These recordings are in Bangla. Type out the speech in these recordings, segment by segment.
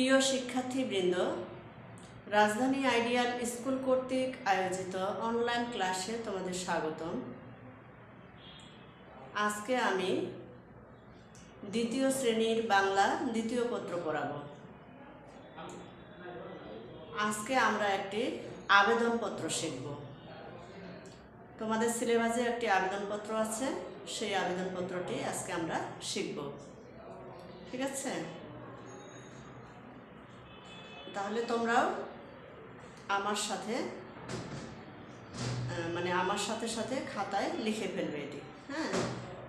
প্রিয় শিক্ষার্থীবৃন্দ, রাজধানী আইডিয়াল স্কুল কর্তৃক আয়োজিত অনলাইন ক্লাসে তোমাদের স্বাগতম। আজকে আমি দ্বিতীয় শ্রেণির বাংলা দ্বিতীয় পত্র পড়াবো। আজকে আমরা একটি আবেদনপত্র শিখব। তোমাদের সিলেবাসে একটি আবেদনপত্র আছে, সেই আবেদনপত্রটি আজকে আমরা শিখব। ঠিক আছে? তাহলে তোমরাও আমার সাথে মানে আমার সাথে সাথে খাতায় লিখে ফেলবে এটি হ্যাঁ?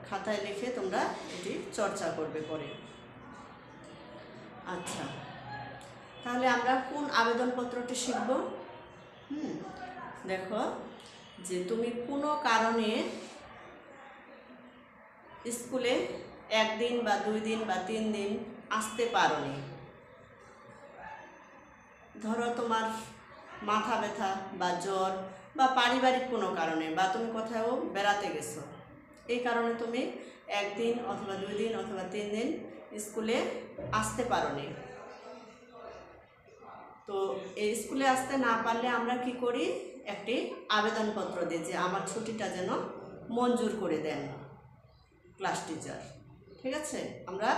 খাতায় লিখে তোমরা এটি চর্চা করবে পরে। আচ্ছা। তাহলে আমরা কোন আবেদনপত্রটি শিখব? হুম, দেখো যে তুমি কোনো কারণে স্কুলে একদিন বা দুই দিন বা তিন দিন আসতে পারোনি। ধরো তোমার মাথা ব্যথা বা জ্বর বা পারিবারিক কোনো কারণে বা তুমি কোথাও বেড়াতে গেছো, এই কারণে তুমি একদিন অথবা দুই দিন অথবা তিন দিন স্কুলে আসতে পারোনি। তো এই স্কুলে আসতে না পারলে আমরা কি করি? একটি আবেদনপত্র দিই যে আমার ছুটিটা যেন মঞ্জুর করে দেন ক্লাস টিচার। ঠিক আছে? আমরা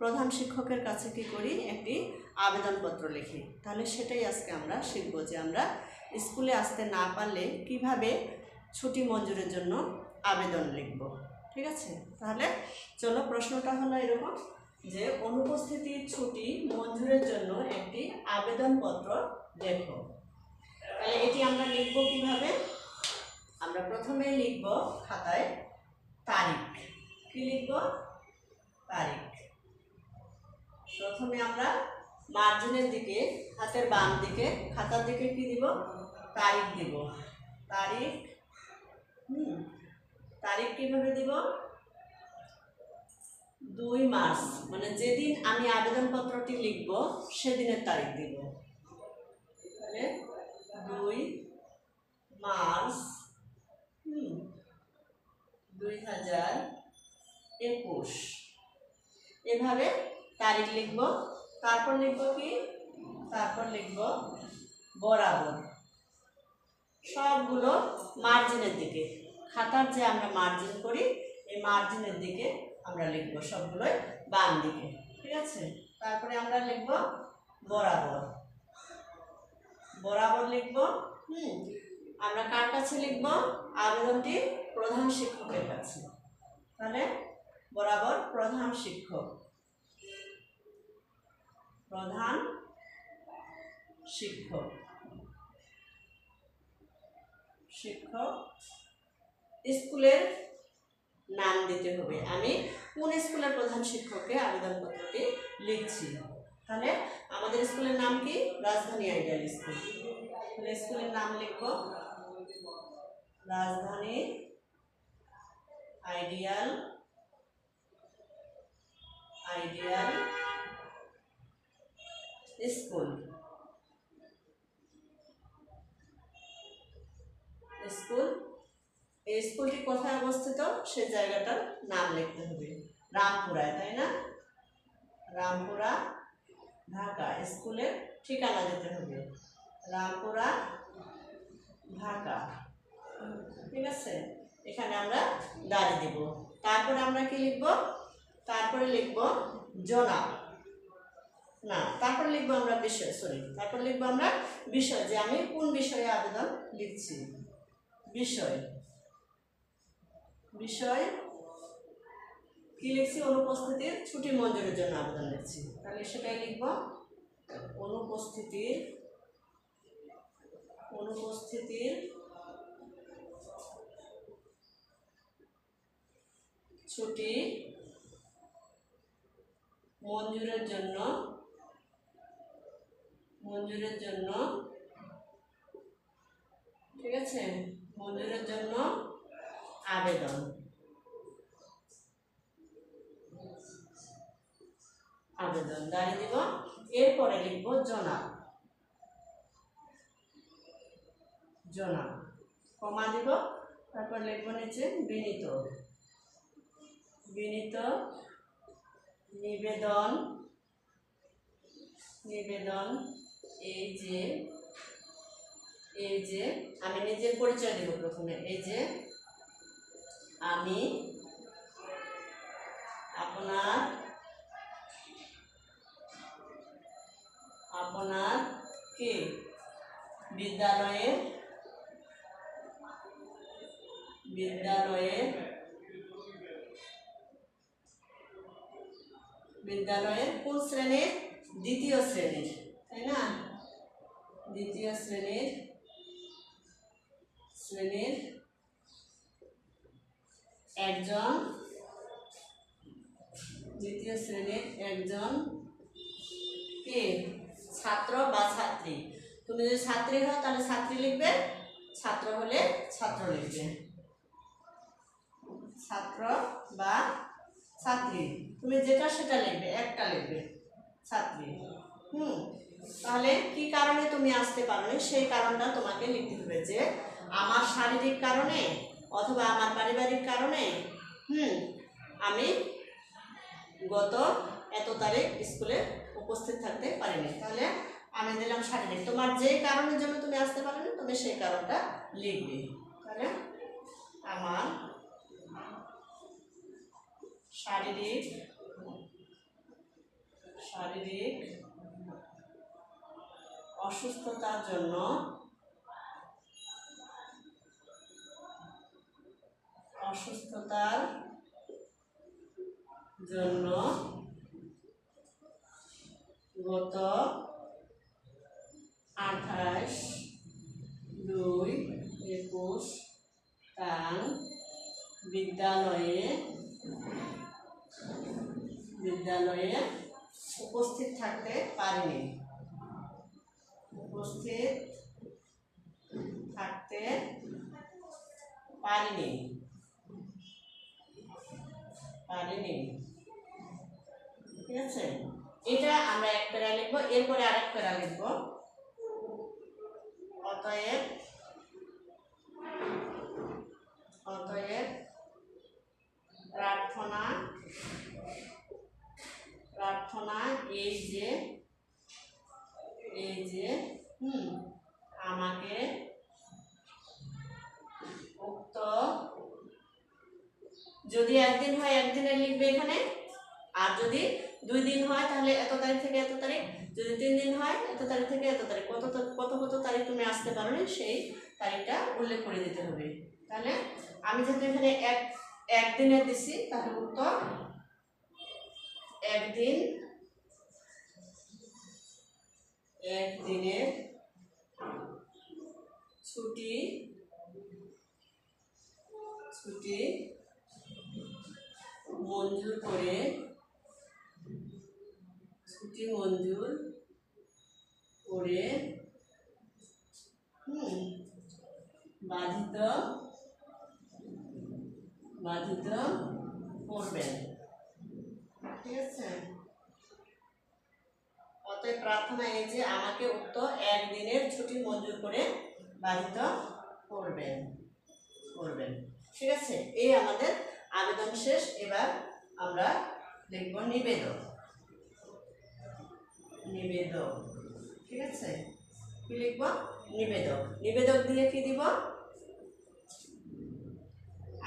প্রধান শিক্ষকের কাছে কি করি? একটি আবেদনপত্র লিখি। তাহলে সেটাই আজকে আমরা শিখব যে আমরা স্কুলে আসতে না পারলে কীভাবে ছুটি মঞ্জুরের জন্য আবেদন লিখব। ঠিক আছে? তাহলে চলো প্রশ্নটা হলো এরকম যে অনুপস্থিতির ছুটি মঞ্জুরের জন্য একটি আবেদনপত্র লেখো। তাহলে এটি আমরা লিখব কীভাবে? আমরা প্রথমে লিখব খাতায় তারিখ। কি লিখব? তারিখ। প্রথমে আমরা মার্জিনের দিকে, হাতের বাম দিকে, খাতার দিকে কি দিব? তারিখ দিব। তারিখ, হুম, তারিখ কীভাবে দিব? দুই মার্চ মানে যেদিন আমি আবেদনপত্রটি লিখব, সেদিনের তারিখ দিব। তাহলে দুই মার্চ, হুম দুই হাজার একুশ। এভাবে তারিখ লিখব। তারপর লিখব কি? তারপর লিখব বরাবর। সবগুলো মার্জিনের দিকে। খাতার যে আমরা মার্জিন করি, এই মার্জিনের দিকে আমরা লিখব সবগুলোই বাম দিকে। ঠিক আছে? তারপরে আমরা লিখব বরাবর। বরাবর লিখব, হুম? আমরা কার কাছে লিখব? আবেদনটি প্রধান শিক্ষকের কাছে। তাহলে বরাবর প্রধান শিক্ষক। প্রধান শিক্ষক। শিক্ষক স্কুলের নাম দিতে হবে। আমি কোন স্কুলের প্রধান শিক্ষককে আবেদনপত্রটি লিখছি? তাহলে আমাদের স্কুলের নাম কি? রাজধানী আইডিয়াল স্কুল। তাহলে স্কুলের নাম লিখব রাজধানী আইডিয়াল আইডিয়াল স্কুল। স্কুল। এই স্কুলটি কোথায় অবস্থিত? সে জায়গাটার নাম লিখতে হবে। রামপুরায়, তাই না? রামপুরা, ঢাকা। স্কুলের ঠিকানা দিতে হবে। রামপুরা, ঢাকা। ঠিক আছে? এখানে আমরা দাঁড়িয়ে দিব। তারপরে আমরা কি লিখব? তারপরে লিখব জনাব। না, তারপর লিখব আমরা বিষয় সরি তারপর লিখব আমরা বিষয়, যে আমি কোন বিষয়ে আবেদন লিখছি? বিষয়। বিষয়, কি লিখছি? অনুপস্থিতির ছুটি মঞ্জুরের জন্য আবেদন লিখছি। তাহলে সেটাই লিখব। অনুপস্থিতির অনুপস্থিতির ছুটি মঞ্জুরের জন্য মঞ্জুরের জন্য। ঠিক আছে? মঞ্জুরের জন্য আবেদন। আবেদন, দাঁড়িয়ে দিব। এরপরে লিখব জনাব। জনাব, কমা দিব। তারপর লিখব নিচে বিনীত। বিনীত, নিবেদন নিবেদন এই যে এই যে, আমি নিজের পরিচয় দেব প্রথমে। এই যে, আমি আপনার আপনার কে? বিদ্যালয়ের বিদ্যালয়ের বিদ্যালয়ের কোন শ্রেণির? দ্বিতীয় শ্রেণির, তাই না? দ্বিতীয় শ্রেণির শ্রেণির একজন দ্বিতীয় শ্রেণির একজন কে? ছাত্র বা ছাত্রী। তুমি যদি ছাত্রী হও, তাহলে ছাত্রী লিখবে, ছাত্র হলে ছাত্র লিখবে। ছাত্র বা ছাত্রী। তুমি যেটা সেটা লিখবে, একটা লিখবে, ছাত্রী। হুম? তাহলে কি কারণে তুমি আসতে পারোনি? সেই কারণটা তোমাকে লিখতে হবে যে, আমার শারীরিক কারণে অথবা আমার পারিবারিক কারণে, হুম, আমি গত এত তারিখ স্কুলে উপস্থিত থাকতে পারিনি। তাহলে আমি দিলাম শারীরিক। তোমার যে কারণের জন্য তুমি আসতে পারোনি, তুমি সেই কারণটা লিখবে। তাহলে আমার শারীরিক শারীরিক অসুস্থতার জন্য অসুস্থতার জন্য গত আঠাশ দুই একুশ তান বিদ্যালয়ে বিদ্যালয়ে উপস্থিত থাকতে পারিনি। উপস্থিত থাকতে পারিনি। পারিনি। ঠিক আছে? এটা আমরা এক প্যারা লিখব, এরপরে আরেক প্যারা লিখব। অতএব অতএব প্রার্থনা প্রার্থনা এই যে এই যে হুম আমাকে উক্ত যদি একদিন হয় একদিনে লিখবে এখানে। আর যদি দুই দিন হয়, তাহলে এত তারিখ থেকে এত তারিখ। যদি তিন দিন হয়, এত তারিখ থেকে এত তারিখ। কত কত কত তারিখ তুমি আসতে পারো সেই তারিখটা উল্লেখ করে দিতে হবে। তাহলে আমি যেহেতু এখানে এক, একদিনে দিছি, তাহলে উত্তর একদিন, একদিনের ছুটি ছুটি মঞ্জুর করে ছুটি মঞ্জুর করে হুম বাধিত বাধিত করবেন ঠিক আছে অতএব প্রার্থনা এই যে আমাকে উক্ত একদিনের ছুটি মঞ্জুর করে বাধিত করবেন করবেন। ঠিক আছে? এই আমাদের আবেদন শেষ। এবার আমরা লিখব নিবেদন। নিবেদক ঠিক আছে? কি লিখব? নিবেদক। নিবেদক দিয়ে কি দিব?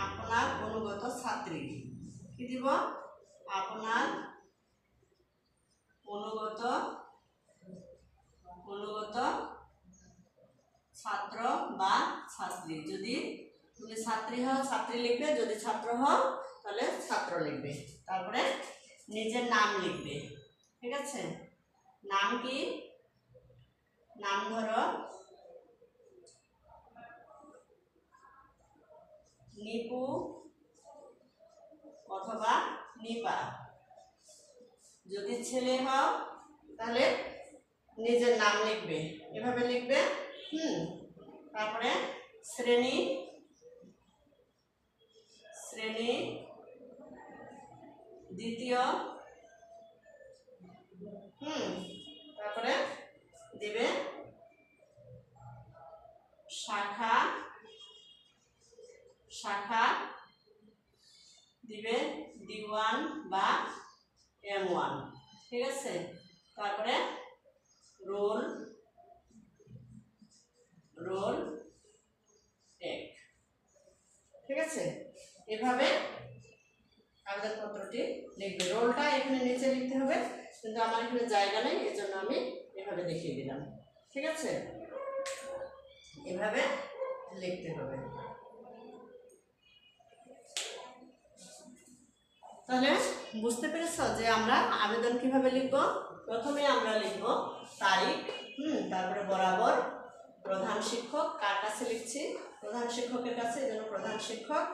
আপনার অনুগত ছাত্রী। কি দিব? আপনার অনুগত অনুগত ছাত্র বা ছাত্রী। যদি তুমি ছাত্রী হও, ছাত্রী লিখবে, যদি ছাত্র হও, তাহলে ছাত্র লিখবে। তারপরে নিজের নাম লিখবে। ঠিক আছে? নাম কি? নাম ধরো। নিপু অথবা নিপা যদি ছেলে হও, তাহলে নিজের নাম লিখবে। এভাবে লিখবে, হুম, তারপরে শ্রেণি শ্রেণি, দ্বিতীয়, হুম তারপরে দিবে শাখা শাখা দিবে ডি ওয়ান বা এম ওয়ান ঠিক আছে তারপরে রোল রোল এক ঠিক আছে এভাবে আবেদনপত্রটি লিখবে। রোলটা এখানে নিচে লিখতে হবে, কিন্তু আমার এখানে জায়গা নেই, এজন্য আমি এভাবে দেখিয়ে দিলাম। ঠিক আছে? এভাবে লিখতে হবে। তাহলে বুঝতে পেরেছ যে আমরা আবেদন কীভাবে লিখব? প্রথমে আমরা লিখব তারিখ, হুম, তারপরে বরাবর প্রধান শিক্ষক কার কাছে লিখছি? প্রধান শিক্ষকের কাছে, এই জন্য প্রধান শিক্ষক।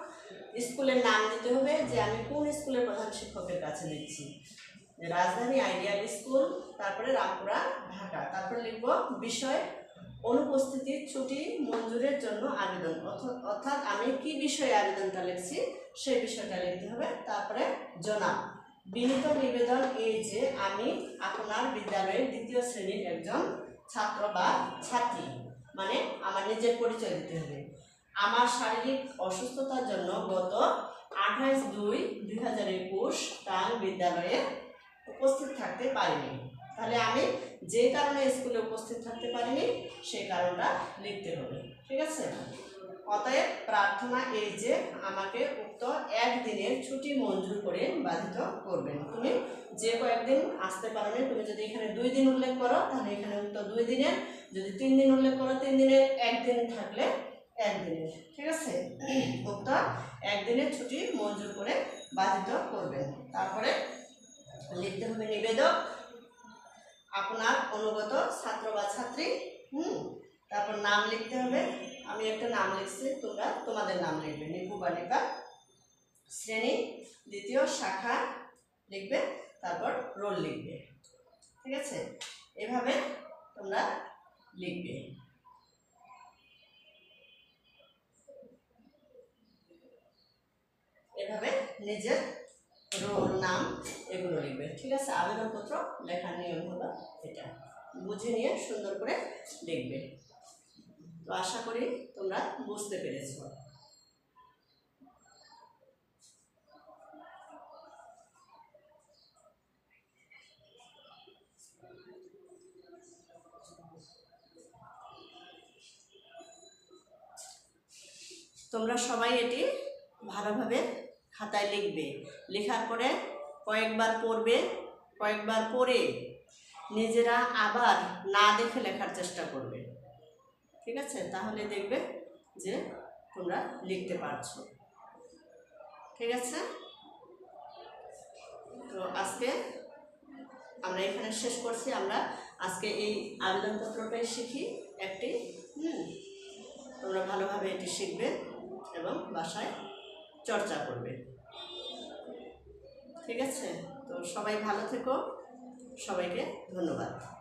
স্কুলের নাম দিতে হবে যে আমি কোন স্কুলের প্রধান শিক্ষকের কাছে লিখছি। রাজধানী আইডিয়াল স্কুল, তারপরে রামপুরা, ঢাকা। তারপরে লিখব বিষয় অনুপস্থিতি, ছুটি, মঞ্জুরের জন্য আবেদন। অর্থ- অর্থাৎ আমি কি বিষয়ে আবেদনটা লিখছি, সেই বিষয়টা লিখতে হবে। তারপরে জনাব। বিনীত নিবেদন এই যে আমি আপনার বিদ্যালয়ের দ্বিতীয় শ্রেণির একজন ছাত্র বা ছাত্রী। মানে আমার নিজের পরিচয় দিতে হবে। আমার শারীরিক অসুস্থতার জন্য গত আঠাইশ দুই দুই হাজার একুশ টাং বিদ্যালয়ে উপস্থিত থাকতে পারিনি। তাহলে আমি যে কারণে স্কুলে উপস্থিত থাকতে পারিনি সেই কারণটা লিখতে হবে, ঠিক আছে? অতএব প্রার্থনা এই যে আমাকে উক্ত একদিনের ছুটি মঞ্জুর করে বাধিত করবেন। তুমি যে কয়েকদিন আসতে পারো না তুমি যদি এখানে দুই দিন উল্লেখ করো, তাহলে এখানে উক্ত দুই দিনের যদি তিন দিন উল্লেখ করো, তিন দিনের একদিন থাকলে একদিনের, ঠিক আছে? উক্ত একদিনের ছুটি মঞ্জুর করে বাধিত করবেন। তারপরে লিখতে হবে নিবেদক, আপনার অনুগত ছাত্র বা ছাত্রী, হুম? তারপর নাম লিখতে হবে। আমি একটা নাম লিখছি, তোমরা তোমাদের নাম লিখবে। নিপু বালিকা, শ্রেণি, দ্বিতীয় শাখা লিখবে, তারপর রোল লিখবে। ঠিক আছে? এভাবে তোমরা লিখবে এভাবে নিজের রোল নাম এগুলো লিখবে। ঠিক আছে, আবেদনপত্র লেখার নিয়ম হলো এটা। বুঝে নিয়ে সুন্দর করে লিখবে তো আশা করি তোমরা বুঝতে পেরেছ। তোমরা সবাই এটি ভালোভাবে খাতায় লিখবে। লেখার পরে কয়েকবার পড়বে, কয়েকবার পড়ে নিজেরা আবার না দেখে লেখার চেষ্টা করবে। ঠিক আছে? তাহলে দেখবে যে তোমরা লিখতে পারছ। ঠিক আছে? তো আজকে আমরা এখানে শেষ করছি। আমরা আজকে এই আবেদনপত্রটাই শিখি একটি, হুম? তোমরা ভালোভাবে এটি শিখবে। এবং বাসায় চর্চা করবে। ঠিক আছে? তো সবাই ভালো থেকো। সবাইকে ধন্যবাদ।